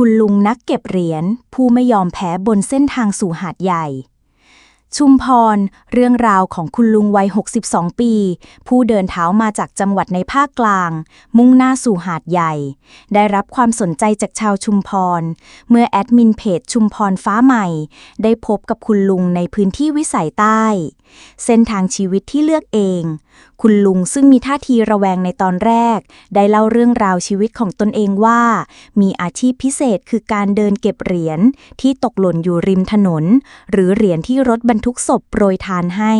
คุณลุงนักเก็บเหรียญผู้ไม่ยอมแพ้บนเส้นทางสู่หาดใหญ่ ชุมพร เรื่องราวของคุณลุงวัย 62 ปี ผู้เดินเท้ามาจากจังหวัดในภาคกลาง มุ่งหน้าสู่หาดใหญ่ ได้รับความสนใจจากชาวชุมพร เมื่อแอดมินเพจชุมพรฟ้าใหม่ ได้พบกับคุณลุงในพื้นที่วิสัยใต้ เส้นทางชีวิตที่เลือกเอง คุณลุงซึ่งมีท่าทีระแวงในตอนแรก ได้เล่าเรื่องราวชีวิตของตนเองว่า มีอาชีพพิเศษคือการเดินเก็บเหรียญที่ตกหล่นอยู่ริมถนน หรือเหรียญที่รถบรรทุกศพโปรยทานให้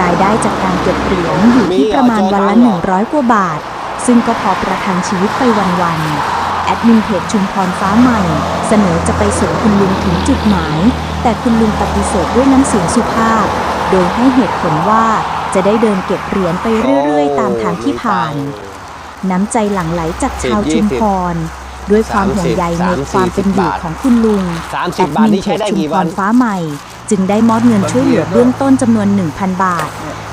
รายได้จากการเก็บเหรียญอยู่ที่ประมาณวันละ 100 กว่าบาท ซึ่งก็พอประทังชีวิตไปวันๆแอดมินเพจชุมพรฟ้าใหม่ เสนอจะไปส่งคุณลุงถึงจุดหมาย แต่คุณลุงปฏิเสธด้วยน้ำเสียงสุภาพ โดยให้เหตุผลว่าจะได้เดินเก็บเหรียญไปเรื่อยๆ ตามทางที่ผ่าน น้ำใจหลั่งไหลจากชาวชุมพรด้วยความห่วงใยในความเป็นอยู่ของคุณลุงสามสิบบาทนี่ใช้ได้กี่วันแอมิเพจชุมพรฟ้าใหม่ จึงได้มอบเงินช่วยเหลือเบื้องต้นจำนวน 1,000 บาท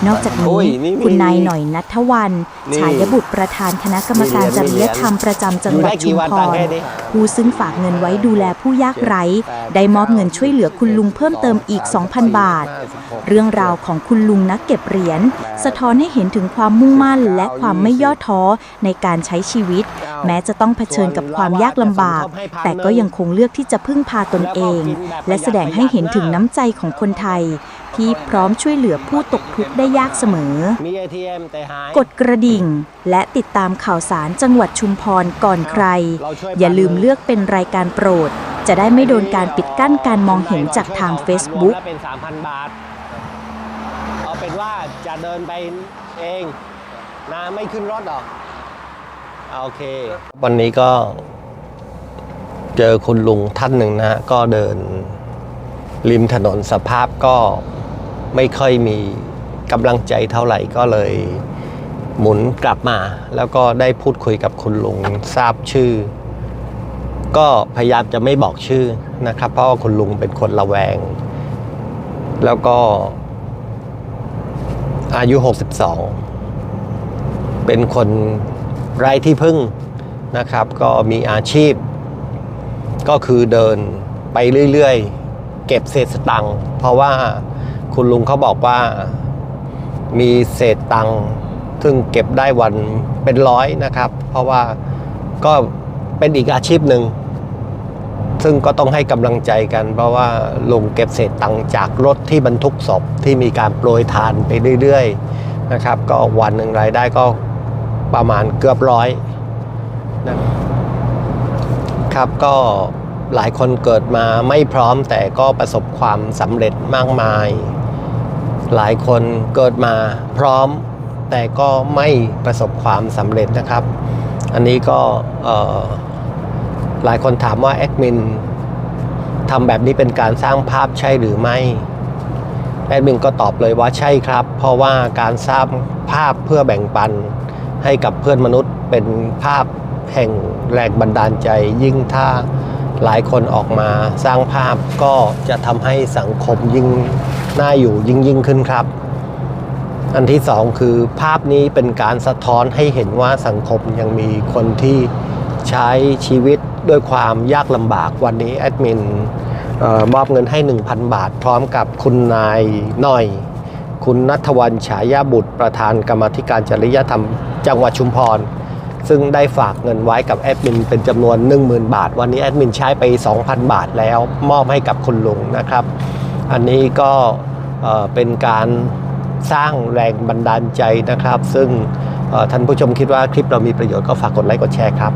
นอกจากโอ้นี้ยนี่มีคุณนายหน่อยนัทวันนี่ฉายบุตรประธานคณะกรรมการจริยธรรมประจำจังหวัดอยู่ได้กี่ชุมวันพตังค์รแค่นี้ผู้ซึ่งฝากเงินไว้ดูแลผู้ยากไร้ ได้มอบเงินช่วยเหลือคุณลุงเพิ่มเติมอีก 2,000 บาท เรื่องราวของคุณลุงนักเก็บเหรียญสะท้อนให้เห็นถึงความมุ่งมั่น และความไม่ย่อท้อในการใช้ชีวิต แม้จะต้องเผชิญกับความยากลำบาก แต่ก็ยังคงเลือกที่จะพึ่งพาตนเอง และแสดงให้เห็นถึงน้ำใจของคนไทย ที่พร้อมช่วยเหลือผู้ตกทุกข์ได้ยากเสมอมี ATM แต่หายกดกระดิ่ง และติดตามข่าวสารจังหวัดชุมพรก่อนใคร อย่าลืมเลือกเป็นรายการโปรด จะได้ไม่โดนการปิดกั้นการมองเห็นจากทาง Facebook เป็น3,000 บาท เอาเป็นว่าจะเดินไปเองนะไม่ขึ้นรถหรอกโอเค วันนี้ก็เจอคุณลุงท่านหนึ่งนะฮะก็เดิน ริมถนนสภาพก็ไม่ค่อยมีกำลังใจเท่าไหร่ก็เลยหมุนกลับมา แล้วก็ได้พูดคุยกับคุณลุงทราบชื่อ ก็พยายามจะไม่บอกชื่อนะครับ เพราะว่าคุณลุงเป็นคนระแวง แล้วก็อายุ 62 เป็นคนไร้ที่พึ่งนะครับ ก็มีอาชีพ ก็คือเดินไปเรื่อย ๆ เก็บเศษสตังค์เพราะว่าคุณลุงเขาบอกว่ามีเศษตังค์ซึ่งเก็บได้วันเป็นร้อยนะครับ เพราะว่าก็เป็นอีกอาชีพหนึ่ง ซึ่งก็ต้องให้กำลังใจกัน เพราะว่าลุงเก็บเศษตังค์จากรถที่บรรทุกศพที่มีการโปรยทานไปเรื่อยๆนะครับ ก็วันหนึ่งรายได้ก็ประมาณเกือบร้อยนะครับก็ หลายคนเกิดมาไม่พร้อมแต่ก็ประสบความสำเร็จมากมาย หลายคนเกิดมาพร้อมแต่ก็ไม่ประสบความสำเร็จนะครับ อันนี้ก็หลายคนถามว่าแอดมินทำแบบนี้เป็นการสร้างภาพใช่หรือไม่แอดมินก็ตอบเลยว่าใช่ครับ เพราะว่าการสร้างภาพเพื่อแบ่งปันให้กับเพื่อนมนุษย์เป็นภาพแห่งแรงบันดาลใจยิ่งถ้า หลายคนออกมาสร้างภาพก็จะทำให้สังคมยิ่งน่าอยู่ยิ่งยิ่งขึ้นครับ อันที่สองคือภาพนี้เป็นการสะท้อนให้เห็นว่าสังคมยังมีคนที่ใช้ชีวิตด้วยความยากลำบากวันนี้แอดมินออมอบเงินให้ 1,000 บาท พร้อมกับคุณนายหน่อย คุณนัทวันฉายาบุตรประธานกรรมธิการจริยธรรม จังหวัดชุมพร ซึ่งได้ฝากเงินไว้กับแอดมินเป็นจำนวน 10,000 บาท วันนี้แอดมินใช้ไป 2,000 บาทแล้วมอบให้กับคุณลุงนะครับ อันนี้ก็เอ่อเป็นการสร้างแรงบันดาลใจนะครับ ซึ่งท่านผู้ชมคิดว่าคลิปเรามีประโยชน์ก็ฝากกดไลค์กดแชร์ครับ